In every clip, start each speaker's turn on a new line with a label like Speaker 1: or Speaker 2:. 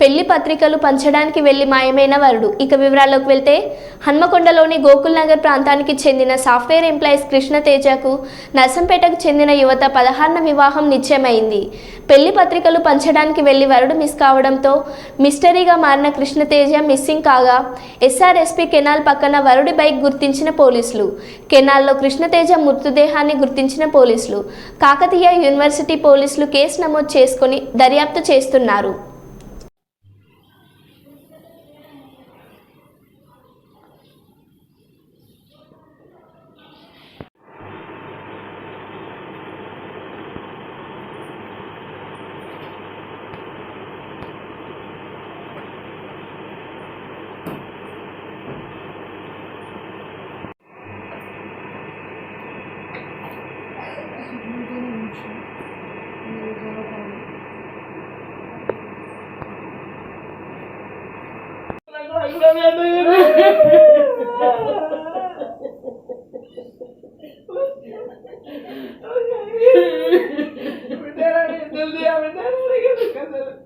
Speaker 1: పెళ్ళి పత్రికలు పంచడానికి వెళ్ళి మాయమైన వరుడు. ఇక వివరాల్లోకి వెళ్తే హన్మకొండలోని గోకుల్ నగర్ ప్రాంతానికి చెందిన సాఫ్ట్వేర్ ఎంప్లాయీస్ కృష్ణతేజకు నర్సంపేటకు చెందిన యువత పదహారున వివాహం నిశ్చయమైంది. పెళ్ళి పత్రికలు పంచడానికి వెళ్ళి వరుడు మిస్ కావడంతో మిస్టరీగా మారిన కృష్ణతేజ మిస్సింగ్ కాగా ఎస్ఆర్ఎస్పీ కెనాల్ పక్కన వరుడి బైక్ గుర్తించిన పోలీసులు. కెనాల్లో కృష్ణతేజ మృతదేహాన్ని గుర్తించిన పోలీసులు. కాకతీయ యూనివర్సిటీ పోలీసులు కేసు నమోదు చేసుకొని దర్యాప్తు చేస్తున్నారు.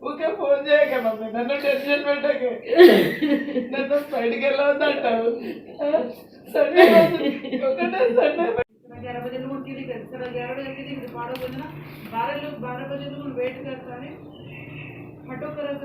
Speaker 2: ఊకే ఫోన్ చేయక మమ్మీ నన్ను టెన్షన్ పెట్టక నన్ను బయటికి
Speaker 3: సరే గ్యారవ ఎక్కి తిరిగి బారో భజన బారలు బారో భజనలు వేట్ కర్తానే హటో కరత